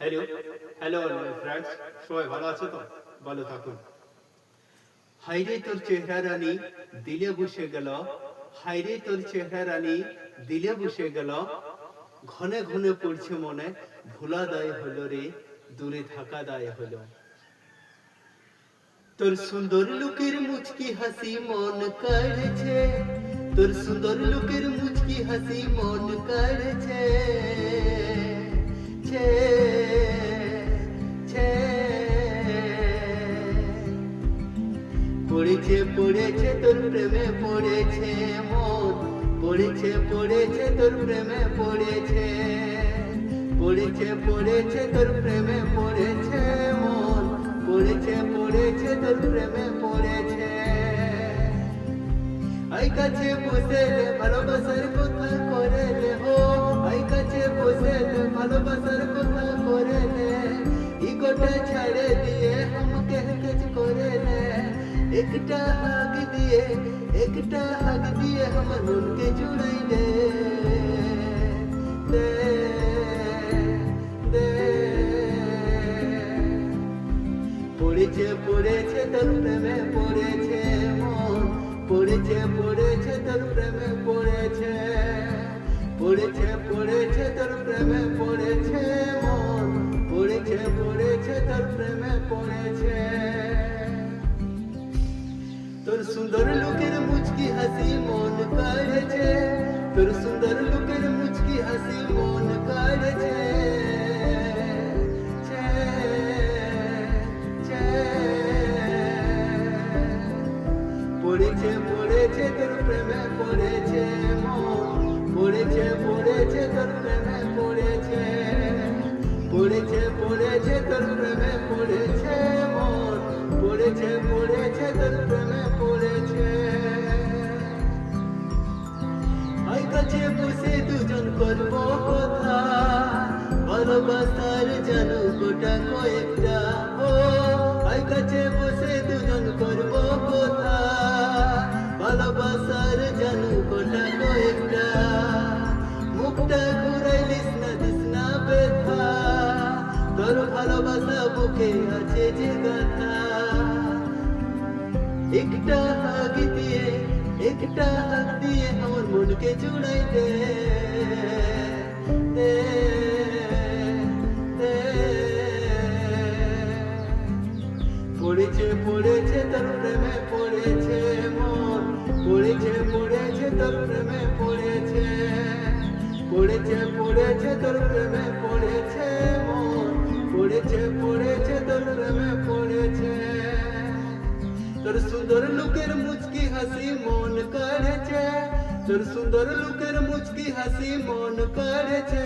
Hello hello friends সবাই ভালো আছো তো? ভালো থাকুন। হাইরে তোর চেহারা রানী দিলে বসে গেল। হাইরে তোর চেহারা রানী দিলে বসে গেল। ঘনে ঘনে পড়ছে মনে ভোলা দায় হলো রে, দূরে থাকা দায় হলো। তোর সুন্দর লোকের মুচকি হাসি মন কাড়ছে। তোর সুন্দর লোকের মুচকি হাসি মন কাড়ছে। পড়েছে পড়েছে তোর প্রেমে পড়েছে মন। পড়েছে পড়েছে তোর প্রেমে পড়েছে। পড়েছে পড়েছে তোর প্রেমে পড়েছে মন। পড়েছে পড়েছে তোর প্রেমে পড়েছে। আই কাছে বসে ভালোবাসার কথা করে হো? আই কাছে বসে ভালোবাসার কথা করে রে? ইগোটা একটা হাগ দিয়ে, একটা হাগ দিয়ে আমার মনকে জুড়াই দে। পড়েছে পড়েছে, তোর প্রেমে পড়েছে মন। পড়েছে পড়েছে, তোর প্রেমে পড়েছে। পড়েছে পড়েছে, তোর প্রেমে পড়েছে মন। পড়েছে পড়েছে, তোর প্রেমে পড়েছে। তোর সুন্দর লোকের মুচকি হাসি মন কাড়েছে তোর সুন্দর লোকের মুচকি হাসি মন কাড়েছে ছে, ছে। পড়েছে পড়েছে তোর প্রেমে পড়েছে মন পড়েছে পড়েছে তোর প্রেমে পড়েছে করব কথা? ভালোবাসার জানো গোটা কয়েকটা ও আই কাছে বসে দুজন করব কথা? ভালোবাসার জানো গোটা কয়েকটা। মুখটা ঘুরাইলিস না দিস না ব্যথা। তোর ভালোবাসা বুকে আছে যে গাথা একটা হাগ দিয়ে একটা দিয়ে আমার মনকে জুড়াই দে দে, দে। পড়েছে পড়েছে তোর প্রেমে পড়েছে মন। পড়েছে পড়েছে তোর প্রেমে পড়েছে। পড়েছে পড়েছে তোর প্রেমে পড়েছে মন। পড়েছে পড়েছে তোর প্রেমে পড়েছে তোর সুন্দর লোকের মুচকি হাসি মন কাড়েছে তোর সুন্দর লোকের মুচকি হাসি মন কাড়েছে